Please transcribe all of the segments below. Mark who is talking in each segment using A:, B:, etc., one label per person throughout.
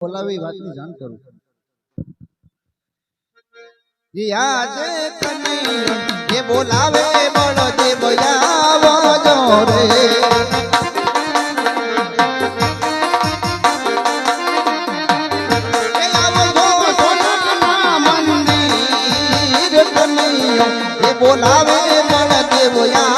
A: બોલાવે એ વાતની જાણ કરું. આજે કનૈયા એ બોલાવે બળદેવ આવો જો રે. બોલાવે બળદેવ આવો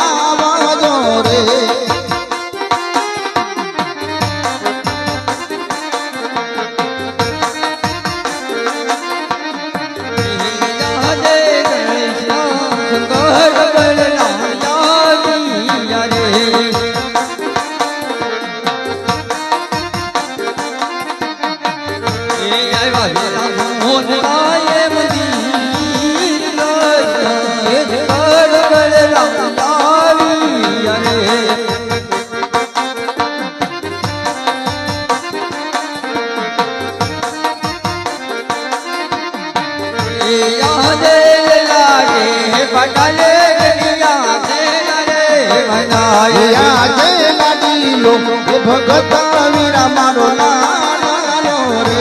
A: ભગત વીરા મારો નાનો રે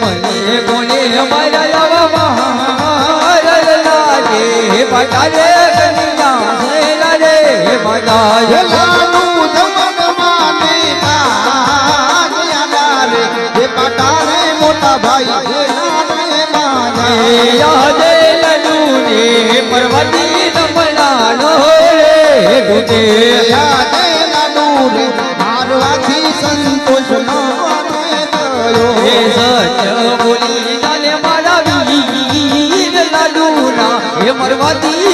A: માને કાજયા રે એ પટારે મોટા ભાઈ એ નાને માને લાડુ રે મારવાથી સંતોષ નો ગયો
B: મરવાતી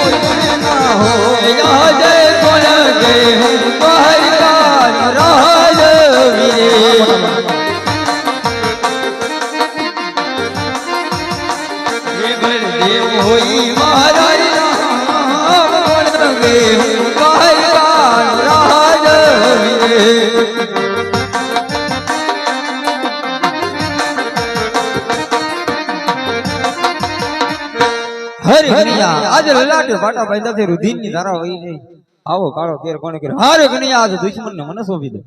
A: દુશ્મન કોઈ રે ના હો
B: રાજે હરે કનૈયા આજે લલાટે પાટા બાંધા છે રુધિરની ધારા વહી ગઈ આવો કાળો કેર કોણે કરે હરે કનૈયા આજે દુશ્મન ને મને સોંપી દે.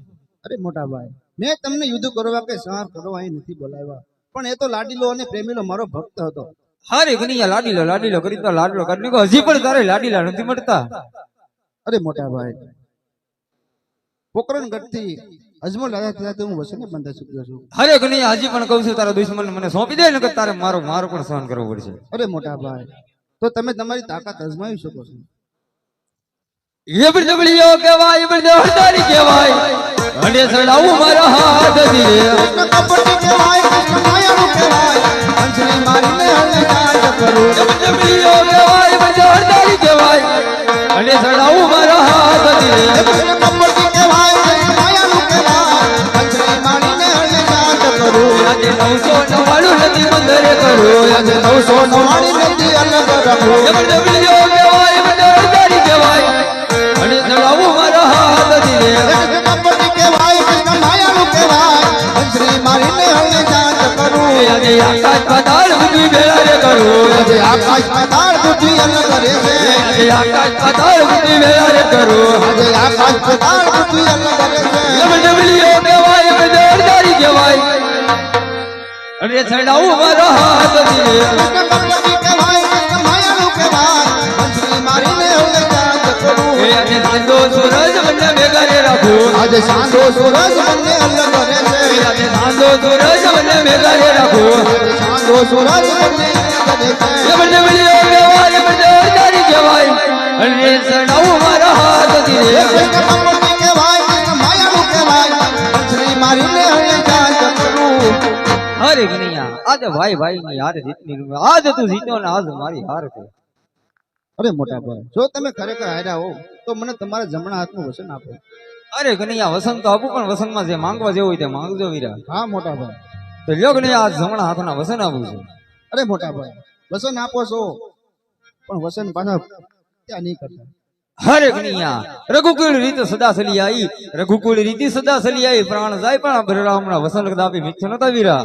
A: અરે મોટા ભાઈ મેં તમને યુદ્ધ કરવા કે સંહાર કરવા અહીં નથી બોલાવ્યા. પણ એ તો લાડીલો અને પ્રેમીલો મારો ભક્ત હતો.
B: હારે કનૈયા લાડીલો લાડીલો કરી તો લાડલો કરી. હજી પણ તારે લાડીલા નથી મળતા.
A: અરે મોટા ભાઈ પોકરણ ગઢથી અજમો લાયા થયા તો હું વસને બંધા ચૂક્યો છું.
B: હરે કનૈયા હજી પણ કહું છું તારા દુશ્મન મને સોંપી દે ને તારે મારો મારો પણ સહન કરવો પડશે.
A: અરે મોટા ભાઈ તો તમે તમારી તાકાત અજમાવી શકો છો.
B: એ કહેવાય પણ કહેવાય. અને સડાવું મારા હાથ ધીરે.
A: કપટી કહેવાય માયાનું કહેવાય. હંસની મારીને હળને કરું.
B: એ કહેવાય પણ કહેવાય. અને સડાવું મારા હાથ
A: એ કપટી
B: આજે નવસો નવાણું નથી મંદરે કરું
A: આજે નવસો નવાણી નથી અલગ રખું
B: જબડીઓ કહેવાય પણ હરદારી કહેવાય. અને સડાવું મારા હાથ ધીરે
A: કૃષ્ણ કહેવાય કૃષ્ણ માયાનું કહેવાય. હંસની મારીને હળને નાદ કરું.
B: આજે આકાશ પાતાળ બુદ્ધિ ભેળા રે કરું
A: આજે આકાશ પાતાળ બુદ્ધિ અલગ કરે છે.
B: આજે આકાશ પાતાળ બુદ્ધિ ભેળા રે કરું
A: આજે આકાશ પાતાળ બુદ્ધિ અલગ કરે છે.
B: ડબલીઓ કહેવાય અમે જોરદારી કહેવાય. અને છડાવું મારો હાથ આજે સાંજો સૂરજ બંને ભેગા રે
A: આજે સાંજો સૂરજ બંને અલગ કરે છે.
B: આજે સાંજો સૂરજ બંને ભેગા રાખો.
A: સાંજો સૂરજ અલગ કરે છે.
B: એ બંને ડબલીઓ કહેવાય અને છડાવું મારો હાથ ધીરે.
A: મારીને હળને જાત કરું.
B: હરે કનૈયા આજે ભાઈ ભાઈ ની હારે જીતની આજે તું જીત્યો ને આજ મારી હાર છે
A: અરે મોટા ભાઈ જો તમે ખરેખર હાર્યા હો તો મને તમારા જમણા હાથનું વસન આપો
B: અરે કનૈયા વસન તો આપું પણ વસંતમાં જે માંગવા જેવું હોય તે માંગજો વીરા
A: હા મોટા ભાઈ
B: તો લ્યો કનૈયા આજ જમણા હાથના વસન આપું છું
A: અરે મોટા ભાઈ વસન આપો છો પણ વસન પાછા ત્યાં નહીં કરતા
B: હરે ગણિયા રઘુકુળ રીત સદા સલી આઈ રઘુકુળ રીતિ સદા સલી આઈ પ્રાણ જાય પણ ભરેલા હમણાં વસન કદાપી મિથ્ય નતા વીરા.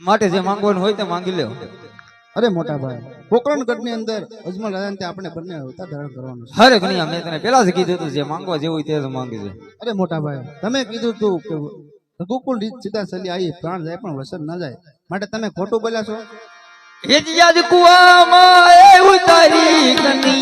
B: માટે જે માંગવાનું હોય તે માંગી લ્યો.
A: અરે મોટા ભાઈ પોકરણગઢની અંદર અજમલ રાજા ને આપણે બંને અવતાર ધારણ કરવાનું છે.
B: હરે ગણિયા મેં તને પેલા જ કીધું હતું જે માંગવા જેવું હોય તે જ માંગી છે.
A: અરે મોટા ભાઈ તમે કીધું તું કે રઘુકુળ રીત સીધા સલી આવી પ્રાણ જાય પણ વસન ન જાય. માટે તમે ખોટું બોલ્યા છો?
B: યાદ કુવામાં એ ઉતારી કનૈયા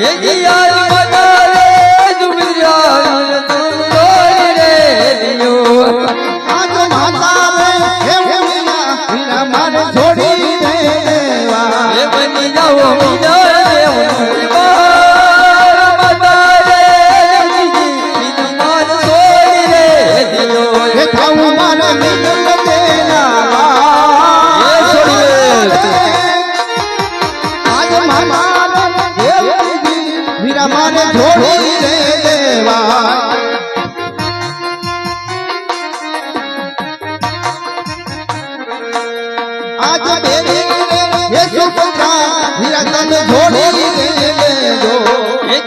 A: এই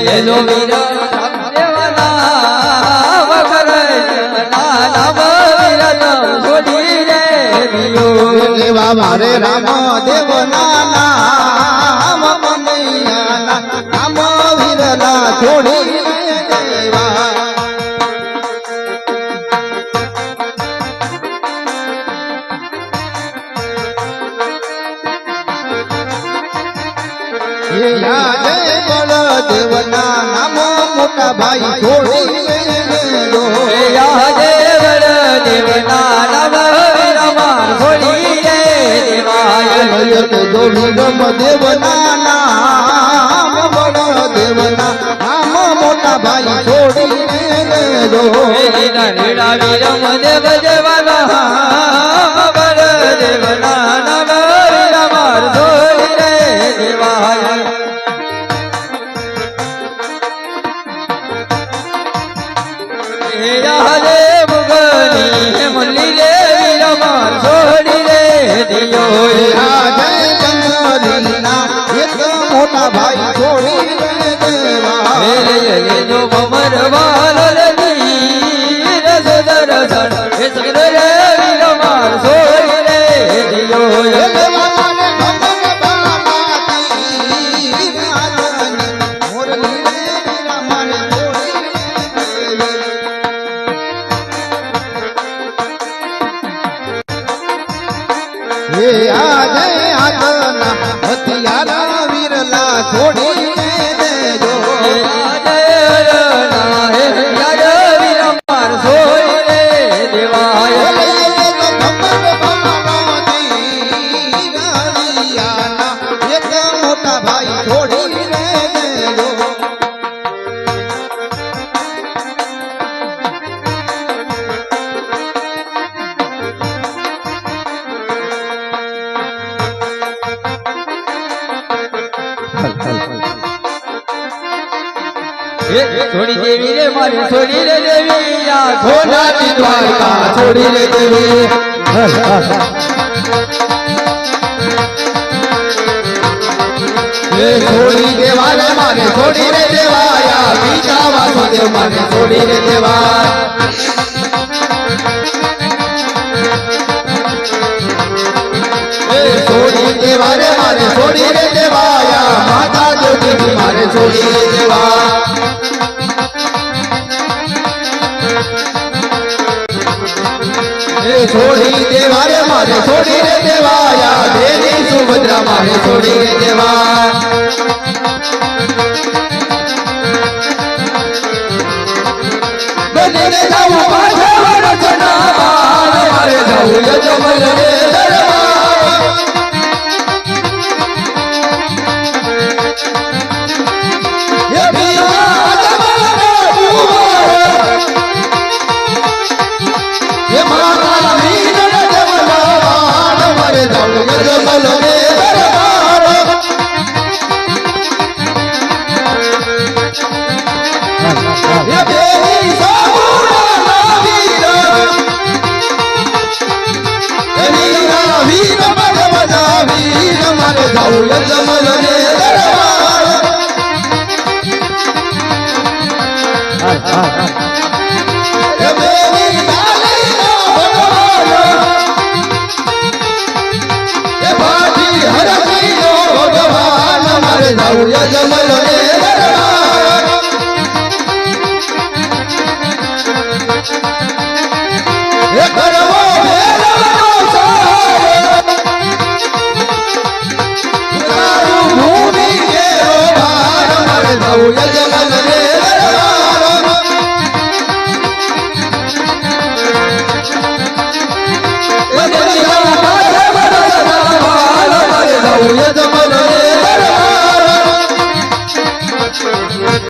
B: યેલો વીરા છોડી
A: દેવા મારે રામ દેવ નામ વીરલા જોડી દેવા. બળદેવના નામ મોટા ભાઈ જોડી રે
B: દેવર દેવના નવ વીરા માર છોડી રે દેવાય
A: દેવના નામ દેવના નામ મોટા ભાઈ
B: લીલા દેવ દેવાના
A: મોટા ભાઈ છોડી દેવા.
B: જો મમર વાલ હે
A: આજે આજના હથિયારા વીરલા છોડીને છોડી
B: દેવી રે મારી છોડી રે દેવી.
A: સોનાની દ્વારકા છોડી રે દેવી. છોડી દેવા રે મારે છોડી રે દેવાયા. બીજા વાસુદેવ મારે છોડી રે દેવા છોડી દેવા રે મારે છોડી રે દેવાયા. માતા જોગી મારે છોડી દેવા એ છોડી દેવા રે મારે છોડી રે દેવાયા. દેવી સુભદ્રા મારે છોડી રે દેવા. બનીને જાવું પાછા વરસના મારે જાઉં યજમલ રે દરબાર. મારે જાવું જમલ રે દરબાર હે દેવી ભગવાન એ ભાજી હરજીનો ભગવાન મારે જાવું યજમલ દરબાર એ કરવો